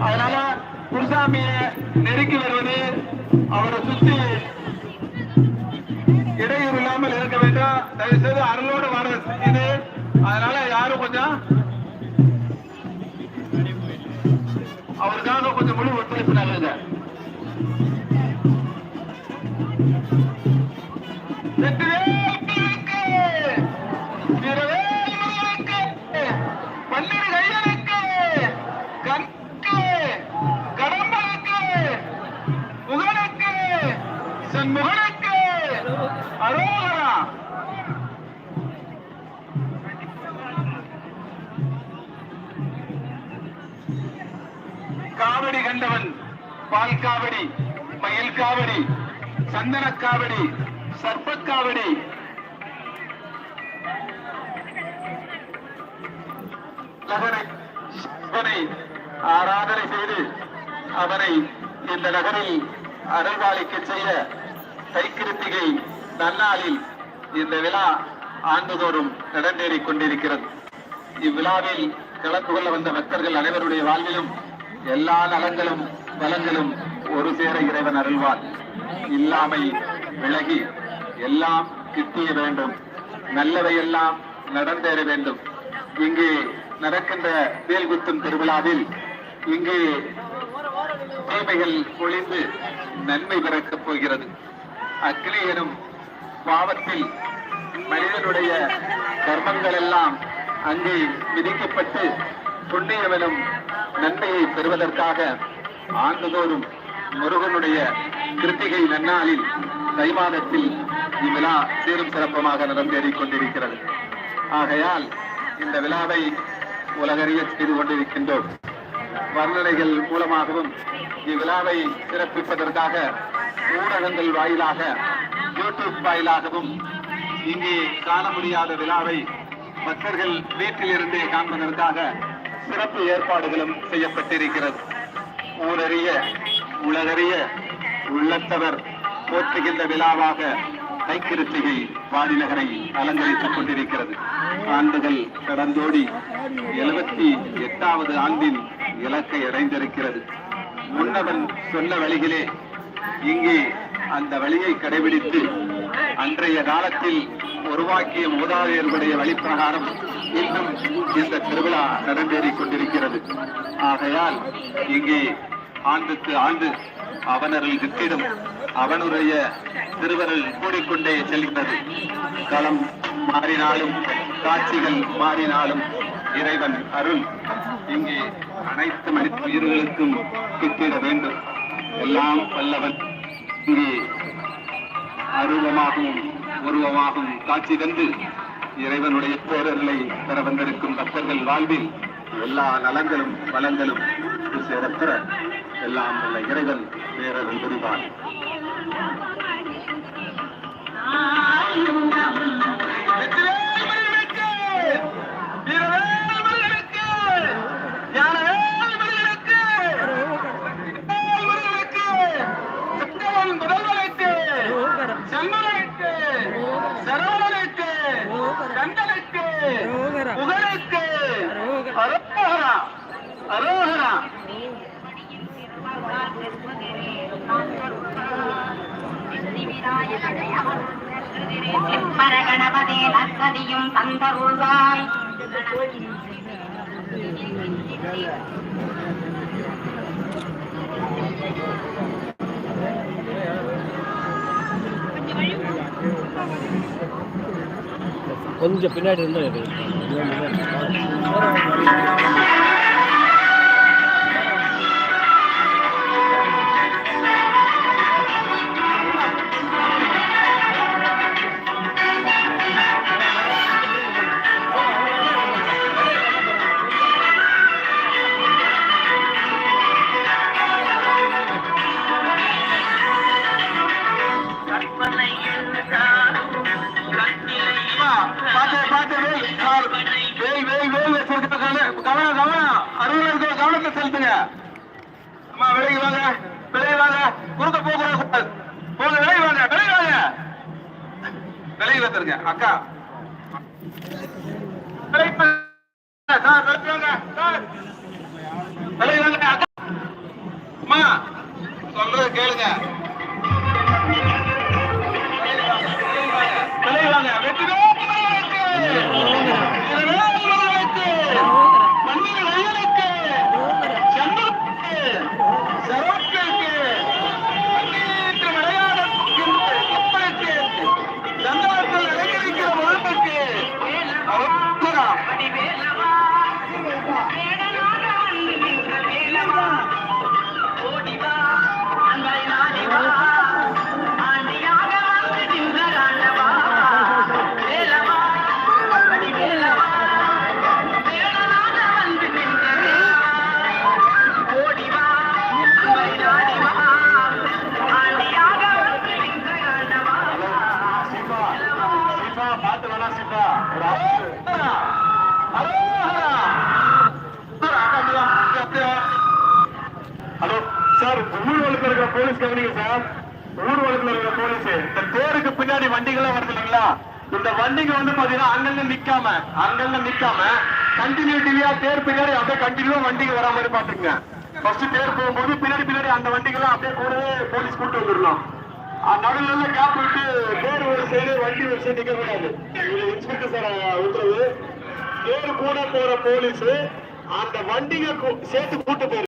அதனால குருசாமிய நெருக்கி வருவது அவரை சுத்தி இடையூறு இல்லாமல் இருக்க வேண்டும். தயவு செய்து அருளோடு வர இது அதனால யாரும் கொஞ்சம் அவருக்காக கொஞ்சம் முழு ஒத்துழைப்பு நல்லது அரோகரா! காவடி கண்டவன் பால் காவடி மயில் காவடி சந்தன காவடி சர்ப்ப காவடி நகரை சிவனை ஆராதனை செய்து அவனை இந்த நகரில் அருள்வாளிக்க செய்ய தைக்கிருத்திகை நன்னாளில் இந்த விழா ஆண்டுதோறும் நடந்தேறிக் கொண்டிருக்கிறது. இவ்விழாவில் கலந்து கொள்ள வந்த பக்தர்கள் அனைவருடைய வாழ்விலும் எல்லா நலங்களும் பலங்களும் ஒரு சேர இறைவன் அருள்வார் இல்லாமை விலகி எல்லாம் கிட்டிய வேண்டும். நல்லவை எல்லாம் நடந்தேற வேண்டும். இங்கே நடக்கின்ற வேல்குத்தும் திருவிழாவில் இங்கே தீமைகள் ஒளிந்து நன்மை பிறக்கப் போகிறது. அக்னி எனும் பாவத்தில் மனிதனுடைய கர்மங்கள் எல்லாம் அங்கே விதிக்கப்பட்டு புண்ணியமெனும் நன்மையை பெறுவதற்காக ஆண்டுதோறும் முருகனுடைய கிருத்திகை நன்னாளில் தை மாதத்தில் இவ்விழா சீரும் சிறப்பமாக நடந்தேறிக் கொண்டிருக்கிறது ஆகையால் இந்த விழாவை உலகறிய செய்து கொண்டிருக்கின்றோம். வர்ணனைகள் மூலமாகவும் இவ்விழாவை சிறப்பிப்பதற்காக ஊடகங்கள் வாயிலாக யூடியூப் வாயிலாகவும் இங்கே காண முடியாத விழாவை பக்தர்கள் வீட்டிலிருந்தே காண்பதற்காக சிறப்பு ஏற்பாடுகளும் செய்யப்பட்டிருக்கிறது. ஊரறிய உலகறிய உள்ளத்தவர் போற்றுகின்ற விழாவாக கைக்கிருத்திகை வாடிநகரை அலங்கரித்துக் கொண்டிருக்கிறது. ஆண்டுகள் கடந்தோடி எழுபத்தி எட்டாவது ஆண்டின் இலக்கை அடைந்திருக்கிறது. முன்னவன் சொன்ன வழிகளே இங்கே அந்த வழியை கடைபிடித்து அன்றைய காலத்தில் உருவாக்கிய மூதாதையர்களுடைய வழிப்பிரகாரம் இன்னும் இந்த திருவிழா நடந்தேறிக் கொண்டிருக்கிறது ஆகையால் இங்கே ஆண்டுக்கு ஆண்டு அவனரில் வித்திடும் அவனுடைய திருவருள் கூடிக்கொண்டே செல்கிறது களம் மாறினாலும் காட்சிகள் மாறினாலும் இறைவன் அருள் இங்கே அனைத்து மனித உயிர்களுக்கும் கிட்டிட வேண்டும். எல்லாம் வல்லவன். இங்கே அருவமாகவும் உருவமாகவும் காட்சி தந்து இறைவனுடைய பேரர்களை பெற வந்திருக்கும் பக்தர்கள் வாழ்வில் எல்லா நலங்களும் வளங்களும் சேரப்பெற எல்லாம் உள்ள இறைவன் பேரர்கள் புரிவான் அரோகரா. பரகணபதே நற்கதியும் தந்தருள்வாய். கொஞ்சம் பின்னாடி இருந்தால் கவனத்தை செலுத்துங்க அம்மா விலகி வாங்க. விலகி வாங்க. குறுக்க போக போங்க விலகி வாங்க. விலகி வாங்க. விலகி வந்துருங்க. அக்கா. விலகி சார் விலகி வாங்க. சார். விலகி வாங்க அக்கா. அம்மா சொல்றது கேளுங்க. విలాసిత இருக்கிற போலீஸ் கவனிங்க சார் போலீஸ். இந்த தேருக்கு பின்னாடி வண்டிகள்லாம் வருது இல்லைங்களா? இந்த வண்டிங்க வந்து பாத்தீங்கன்னா அங்கங்க நிக்காம அங்கங்க நிக்காம கண்டினியூட்டிவியா பின்னாடி அப்படியே கண்டினியூவா வண்டிங்க வர மாதிரி பாத்துருங்க ஃபர்ஸ்ட் போகும்போது பின்னாடி பின்னாடி அந்த வண்டிகள்லாம் அப்படியே கூடவே போலீஸ் கூட்டு வந்துடலாம். நடுவில் கேப் விட்டு தேர் ஒரு சைடு வண்டி ஒரு சைடு நிக்க கூடாது. இது இன்ஸ்பெக்டர் சார் உத்தரவு. தேர் கூட போற போலீஸ் அந்த வண்டிங்க சேர்த்து கூட்டு போயிரு